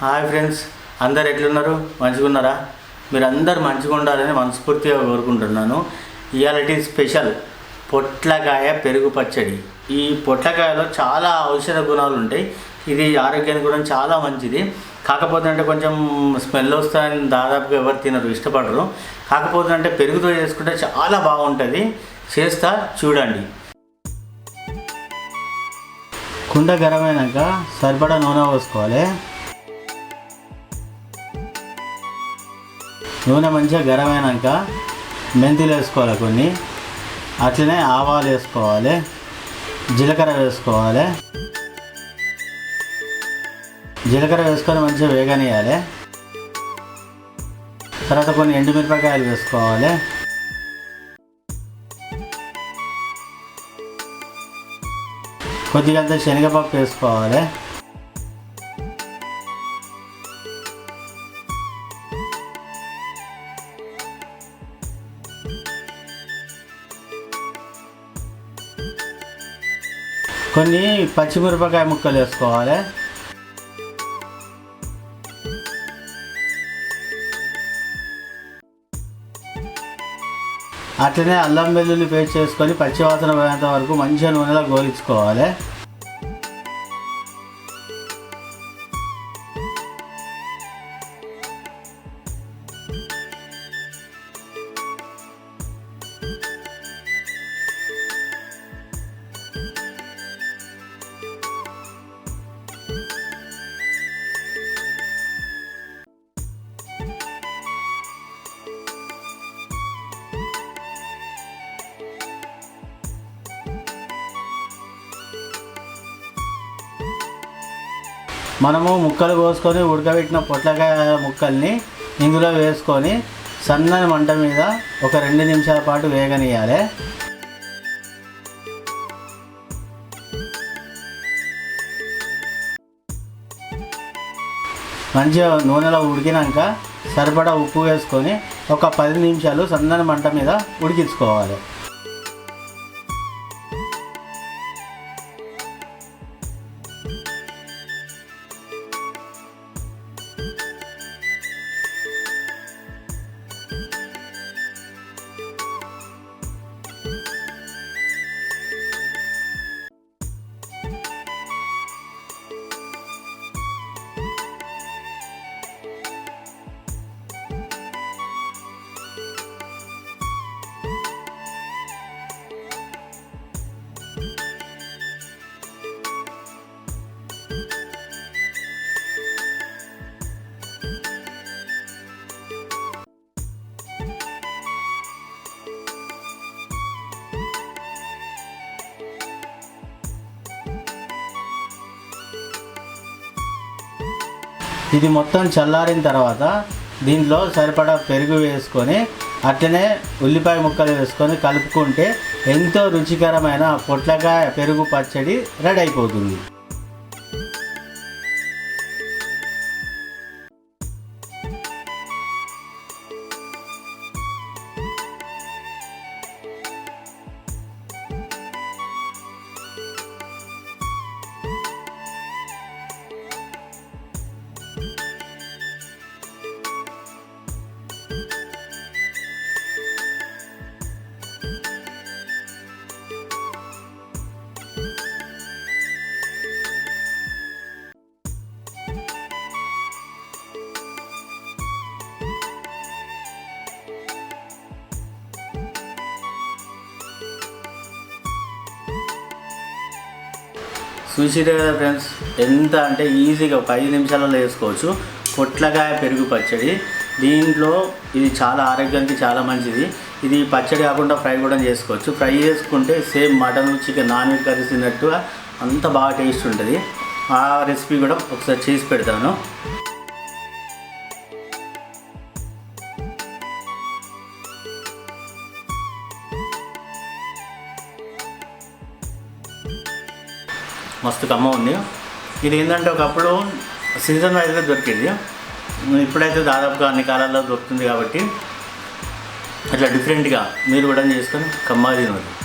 Hi friends అందరు ఎట్లున్నారు? మంచిగా ఉన్నారా మీరు అందరు మంచిగా ఉండాలని మనస్ఫూర్తిగా కోరుకుంటున్నాను. ఇవాళటి స్పెషల్ పొట్లకాయ పెరుగు పచ్చడి. ఈ పొట్లకాయలో చాలా ఔషధ గుణాలు ఉంటాయి. ఇది ఆరోగ్యానికి కూడా చాలా మంచిది. కాకపోతే అంటే కొంచెం స్మెల్ వస్తాయని దాదాపుగా ఎవరు తినరు ఇష్టపడరు. కాకపోతే అంటే పెరుగుతో చేసుకుంటే చాలా బాగుంటుంది. చేస్తా చూడండి. కుండ గరమైనాక సరిపడా నూనె పోసుకోవాలి. నూనె మంచిగా గరం అయినాక మెంతులు వేసుకోవాలి కొన్ని. అట్లనే ఆవాలు వేసుకోవాలి. జీలకర్ర వేసుకోవాలి. జీలకర్ర వేసుకొని మంచిగా వేగనియాలి తర్వాత కొన్ని ఎండుమిరపకాయలు వేసుకోవాలి. కొద్దిగా అంత శనగపప్పు వేసుకోవాలి. కొన్ని పచ్చిమిరపకాయ ముక్కలు వేసుకోవాలి. అట్లనే అల్లం వెల్లుల్లి పేస్ట్ చేసుకొని పచ్చివాసన పోయేంత వరకు మంచిగా నూనెలో గోలించుకోవాలి. మనము ముక్కలు కోసుకొని ఉడకబెట్టిన పొట్లకాయ ముక్కల్ని ఇందులో వేసుకొని సన్నని మంట మీద ఒక రెండు నిమిషాల పాటు వేగనీయాలి మంచిగా నూనెలో ఉడికినాక సరిపడా ఉప్పు వేసుకొని ఒక పది నిమిషాలు సన్నని మంట మీద ఉడికించుకోవాలి. ఇది మొత్తం చల్లారిన తర్వాత దీంట్లో సరిపడా పెరుగు వేసుకొని అట్లనే ఉల్లిపాయ ముక్కలు వేసుకొని కలుపుకుంటే ఎంతో రుచికరమైన పొట్లకాయ పెరుగు పచ్చడి రెడీ అయిపోతుంది. చూసిరే కదా ఫ్రెండ్స్ ఎంత అంటే ఈజీగా ఒక ఐదు నిమిషాలలో వేసుకోవచ్చు పొట్లకాయ పెరుగు పచ్చడి. దీంట్లో ఇది చాలా ఆరోగ్యానికి చాలా మంచిది. ఇది పచ్చడి కాకుండా ఫ్రై కూడా చేసుకోవచ్చు. ఫ్రై చేసుకుంటే same mutton chicken non veg curries తిన్నట్టుగా అంత బాగా టేస్ట్ ఉంటుంది. ఆ రెసిపీ కూడా ఒకసారి చేసి పెడతాను. మస్తు కమ్మ ఉంది. ఇది ఏంటంటే ఒకప్పుడు సీజన్ వైజ్గా దొరికేది. ఇప్పుడైతే దాదాపుగా అన్ని కాలాల్లో దొరుకుతుంది కాబట్టి అట్లా డిఫరెంట్గా మీరు కూడా చేసుకొని కమ్మగా తినవచ్చు